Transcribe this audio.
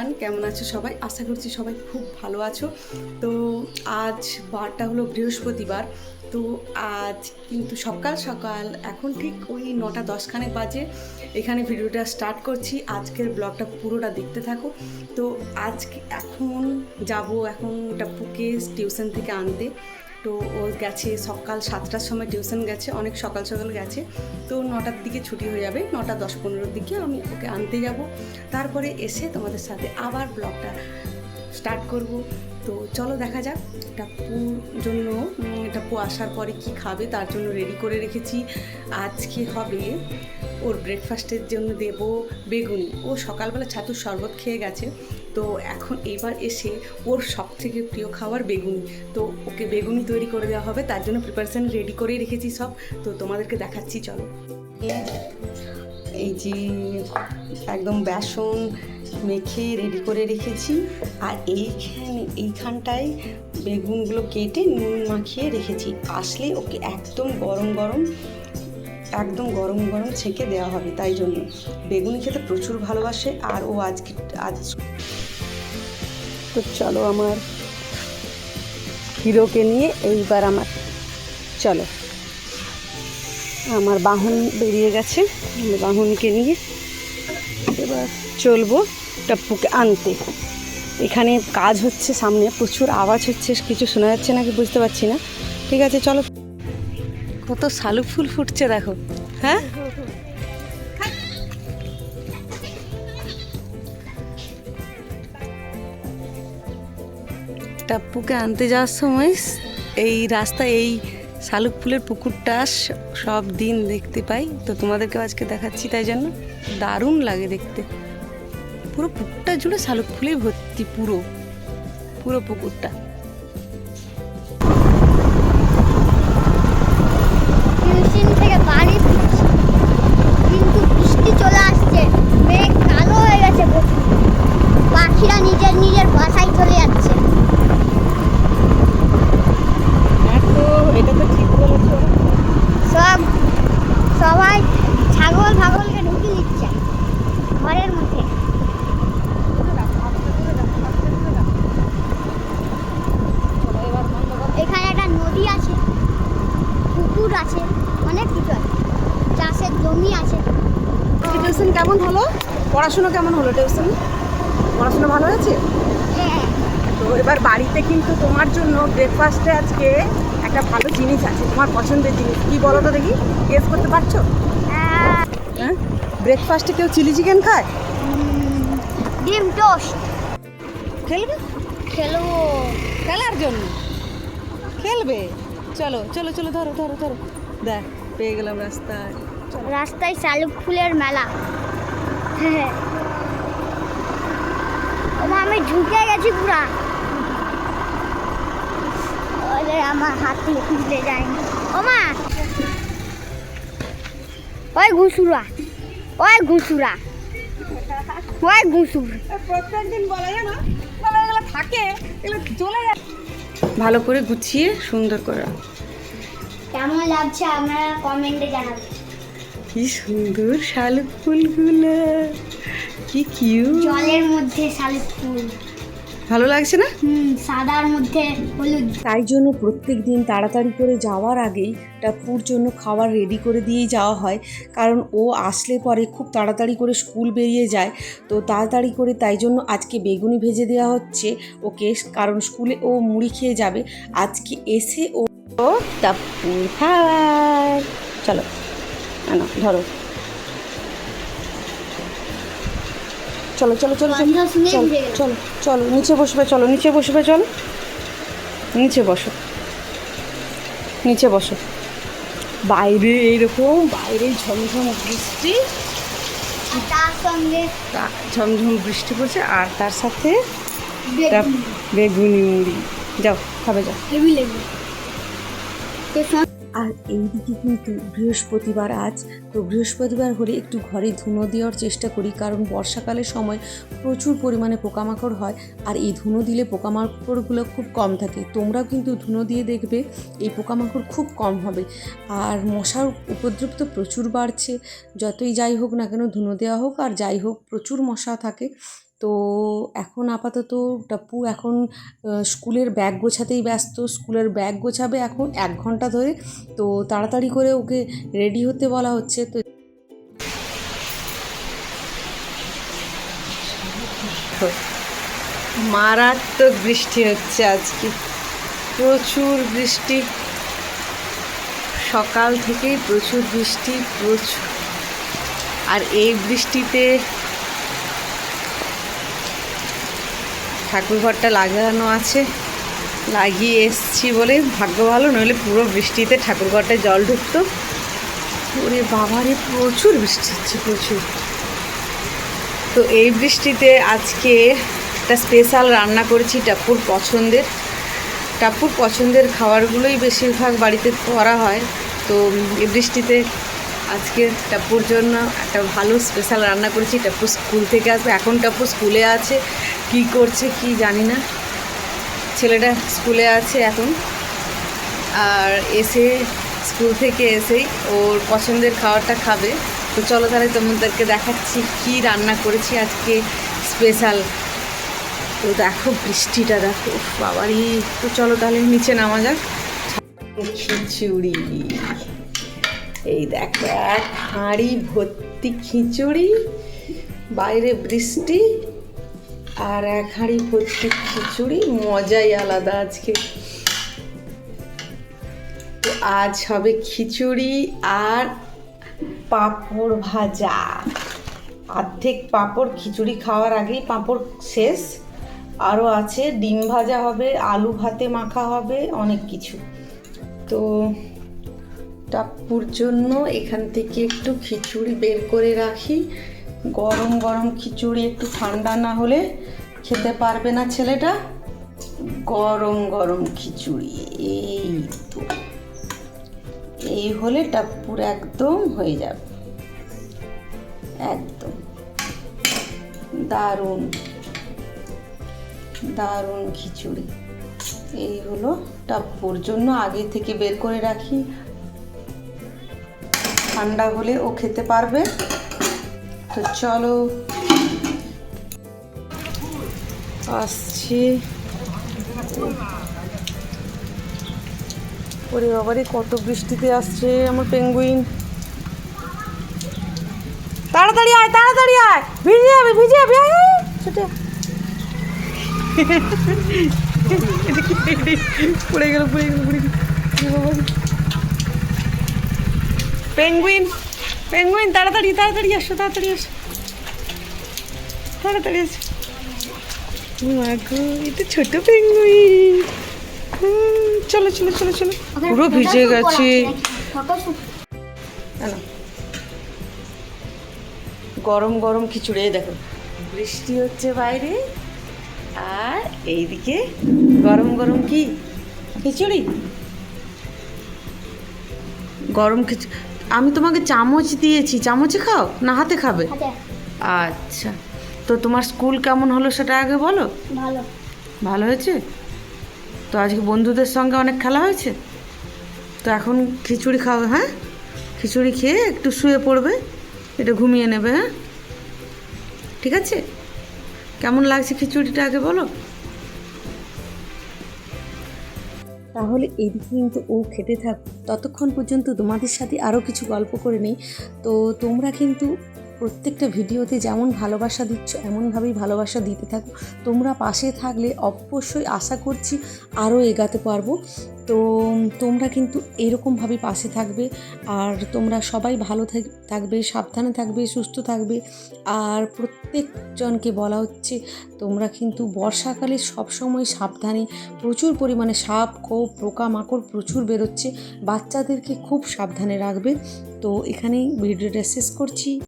Everyone কেমন আছো সবাই? আশা করছি সবাই খুব ভালো আছো। তো আজ বারটা হলো বৃহস্পতিবার, তো আজ কিন্তু সকাল সকাল, এখন ঠিক ওই নটা দশখানেক বাজে। এখানে ভিডিওটা স্টার্ট করছি, আজকের ব্লগটা পুরোটা দেখতে থাকো। তো আজকে এখন যাব, এখন টাপ্পুকে টিউশন থেকে আনতে। তো ও গেছে সকাল সাতটার সময়, টিউশন গেছে, অনেক সকাল সকাল গেছে। তো নটার দিকে ছুটি হয়ে যাবে, নটা দশ পনেরোর দিকে আমি ওকে আনতে যাব। তারপরে এসে তোমাদের সাথে আবার ব্লগটা স্টার্ট করব। তো চলো দেখা যাক টাপ্পুর জন্য টাপ্পু আসার পরে কি খাবে, তার জন্য রেডি করে রেখেছি। আজকে হবে ওর ব্রেকফাস্টের জন্য দেব বেগুনি। ও সকালবেলা ছাতুর শরবত খেয়ে গেছে। তো এখন এবার এসে ওর সব থেকে প্রিয় খাবার বেগুনি। তো ওকে বেগুনি তৈরি করে দেওয়া হবে, তার জন্য প্রিপারেশান রেডি করেই রেখেছি সব। তো তোমাদেরকে দেখাচ্ছি, চলো। এই যে, একদম বেসন মেখে রেডি করে রেখেছি। আর এইখানে এইখানটায় বেগুনগুলো কেটে নুন মাখিয়ে রেখেছি। আসলে ওকে একদম গরম গরম একদম গরম গরম ছেঁকে দেওয়া হবে তাই জন্য। বেগুনি খেতে প্রচুর ভালোবাসে আর ও আজকে আজ তো চলো আমার হিরোকে নিয়ে এইবার আমার চলো। আমার বাহন বেরিয়ে গেছে। বাহনকে নিয়ে এবার চলবো। টাপ্পুকে আনতে। এখানে কাজ হচ্ছে সামনে, প্রচুর আওয়াজ হচ্ছে, কিছু শোনা যাচ্ছে নাকি বুঝতে পারছি না। ঠিক আছে, চলো। কত শালুক ফুল ফুটছে দেখো। হ্যাঁ? টাপ্পুকে আনতে যাওয়ার সময় এই রাস্তা, এই শালুক ফুলের পুকুরটা সব দিন দেখতে পাই। তো তোমাদেরকে আজকে দেখাচ্ছি, তাই জন্য দারুণ লাগে দেখতে। পুরো পুকুরটা জুড়ে শালুক ফুলেই ভর্তি পুরো পুরো পুকুরটা আছে অনেক কিছু আছে। চাষের জমি আছে। টিউশন কেমন হলো? পড়াশুনো কেমন হলো টিউশন? পড়াশুনো ভালো হয়েছে? হ্যাঁ। তো এবার বাড়িতে কিন্তু তোমার জন্য ব্রেকফাস্টে আজকে একটা ভালো জিনিস আছে তোমার পছন্দের জিনিস। কি বলো তো দেখি গেস করতে পারছ? হ্যাঁ। ব্রেকফাস্টে কেউ চিলি চিকেন খায়? ডিম টোস্ট খেলবে? খেলব। খেলার জন্য? খেলবে? চলো চলো চলো ধরো ধরো ধরো। দেখ পেয়ে গেলাম রাস্তায়। রাস্তায় শালুক ফুলের মেলা। আমি ঝুঁকে গেছি পুরা। ওরে আমার হাত থেকে খুঁজতে যায়নি। ওমা ওই ঘুষুরা ওই ঘুষুরা ওই ঘুষুর প্রত্যেক দিন বলা যায় না এগুলো থাকে এগুলো চলে যায়। ভালো করে গুছিয়ে সুন্দর করে। কেমন লাগছে আপনারা কমেন্টে জানাবেন কি সুন্দর শালুক ফুলগুলো কি কিউ জলের মধ্যে শালুক ফুল। ভালো লাগছে না? হুম সাদার মধ্যে হলুদ। তাই জন্য প্রত্যেক দিন তাড়াতাড়ি করে যাওয়ার আগেই টাপুর জন্য খাবার রেডি করে দিয়েই যাওয়া হয়। কারণ ও আসলে পরে খুব তাড়াতাড়ি করে স্কুল বেরিয়ে যায়। তো তাড়াতাড়ি করে তাই জন্য আজকে বেগুনি ভেজে দেওয়া হচ্ছে ওকে। কারণ স্কুলে ও মুড়ি খেয়ে যাবে। আজকে এসে ও টাপুর খায়। চলো না ধরো। চলো চলো চলো চলো। চলো চলো চলো নিচে বসবে চলো নিচে বসবে চলো। নিচে বসো। নিচে বসো। বাইরে এইরকম বাইরে ঝমঝম বৃষ্টি। তার সঙ্গে ঝমঝম বৃষ্টি পড়ছে আর তার সাথে বেগুনি। মুড়ি। যাও খাবে যাও। লেবু আর এইদিকে কিন্তু বৃহস্পতিবার আজ। তো বৃহস্পতিবার হলে একটু ঘরে ধুনো দেওয়ার চেষ্টা করি, কারণ বর্ষাকালের সময় প্রচুর পরিমাণে পোকামাকড় হয় আর এই ধুনো দিলে পোকামাকড়গুলো খুব কম থাকে। তোমরাও কিন্তু ধুনো দিয়ে দেখবে এই পোকামাকড় খুব কম হবে। আর মশার উপদ্রব তো প্রচুর বাড়ছে। যতই যাই হোক না কেন ধুনো দেওয়া হোক, আর যাই হোক প্রচুর মশা থাকে। তো এখন আপাতত টাপ্পু এখন স্কুলের ব্যাগ গোছাতেই ব্যস্ত। স্কুলের ব্যাগ গোছাবে এখন এক ঘণ্টা ধরে। তো তাড়াতাড়ি করে ওকে রেডি হতে বলা হচ্ছে। তো মারাত্মক বৃষ্টি হচ্ছে আজকে। প্রচুর বৃষ্টি। সকাল থেকেই প্রচুর বৃষ্টি, প্রচুর। আর এই বৃষ্টিতে ঠাকুরঘরটা লাগানো আছে। লাগিয়ে এসছি বলে ভাগ্য ভালো, নইলে পুরো বৃষ্টিতে ঠাকুরঘরটায় জল ঢুকতো। ওরে বাবারে প্রচুর বৃষ্টি হচ্ছে, প্রচুর। তো এই বৃষ্টিতে আজকে একটা স্পেশাল রান্না করেছি টাপুর পছন্দের। টাপুর পছন্দের খাবারগুলোই বেশিরভাগ বাড়িতে করা হয়। তো এই বৃষ্টিতে আজকে টাপুর জন্য একটা ভালো স্পেশাল রান্না করেছি। টাপুর স্কুল থেকে আসবে। এখন টাপুর স্কুলে আছে। কি করছে কি জানি না। ছেলেটা স্কুলে আছে এখন। আর এসে স্কুল থেকে এসেই ওর পছন্দের খাবারটা খাবে। তো চলো তাহলে তোমাদেরকে দেখাচ্ছি কি রান্না করেছি আজকে স্পেশাল তো দেখো বৃষ্টিটা, দেখো। বাবারই তো চলো তাহলে নিচে নামা যাক। খিচুড়ি এই দেখো, এক হাঁড়ি ভর্তি খিচুড়ি, বাইরে বৃষ্টি, আর এক হাঁড়ি ভর্তি খিচুড়ি, মজাই আলাদা আজকে। আজ হবে খিচুড়ি আর পাঁপড় ভাজা। অর্ধেক পাঁপড় খিচুড়ি খাওয়ার আগেই পাঁপড় শেষ। আরও আছে, ডিম ভাজা হবে, আলু ভাতে মাখা হবে, অনেক কিছু। তো টাপ্পুর জন্য এখান থেকে একটু খিচুড়ি বের করে রাখি। গরম গরম খিচুড়ি একটু ঠান্ডা না হলে খেতে পারবে না ছেলেটা। গরম গরম খিচুড়ি, এই তো। এই হলে টাপ্পুর একদম হয়ে যাবে। একদম। দারুণ। দারুণ খিচুড়ি। এই হলো টাপ্পুর জন্য আগে থেকে বের করে রাখি। ঠান্ডা হলে ও খেতে পারবে। তো চলো। আসছি। ওরে বাবারে, কত বৃষ্টিতে আসছে আমার পেঙ্গুইন তাড়াতাড়ি আয় তাড়াতাড়ি আয়। ভিজে যাবে ভিজে যাবে। ছুটে। পড়ে গেল পড়ে গেল পড়ে গেল। পেঙ্গুইন পেঙ্গুইন তাড়াতাড়ি তাড়াতাড়ি আসো তাড়াতাড়ি আসো। তাড়াতাড়ি আসো। মাগো এটা ছোট পেঙ্গুইন চলো চলো চলো চলো। পুরো ভিজে গেছে। গরম গরম খিচুড়ি দেখো। বৃষ্টি হচ্ছে বাইরে আর এইদিকে গরম গরম কি? খিচুড়ি। গরম খিচুড়ি। আমি তোমাকে চামচ দিয়েছি। চামচে খাও? না হাতে খাবে? আচ্ছা। তো তোমার স্কুল কেমন হলো সেটা আগে বলো? ভালো। ভালো হয়েছে? তো আজকে বন্ধুদের সঙ্গে অনেক খেলা হয়েছে? তো এখন খিচুড়ি খাবে হ্যাঁ? খিচুড়ি খেয়ে একটু শুয়ে পড়বে এটা ঘুমিয়ে নেবে হ্যাঁ? ঠিক আছে? কেমন লাগছে খিচুড়িটা আগে বলো? তাহলে এইদিকে কিন্তু ও খেতে থাক। ততক্ষণ পর্যন্ত তোমাদের সাথে আরও কিছু গল্প করে নেই। তো তোমরা কিন্তু প্রত্যেকটা ভিডিওতে যেমন ভালোবাসা দিচ্ছ, এমনভাবেই ভালোবাসা দিতে থাকো। তোমরা পাশে থাকলে অবশ্যই আশা করছি আরও এগাতে পারব। তো, তোমরা কিন্তু এরকমভাবে পাশে থাকবে। আর তোমরা সবাই ভালো থাক- থাকবে, সাবধানে থাকবে, সুস্থ থাকবে। আর প্রত্যেকজনকে বলা হচ্ছে, তোমরা কিন্তু বর্ষাকালে সবসময় সাবধানে, প্রচুর পরিমাণে সাপ, খোপ পোকামাকড় প্রচুর বেরোচ্ছে। বাচ্চাদেরকে খুব সাবধানে রাখবে। তো, এখানেই ভিডিওটা শেষ করছি।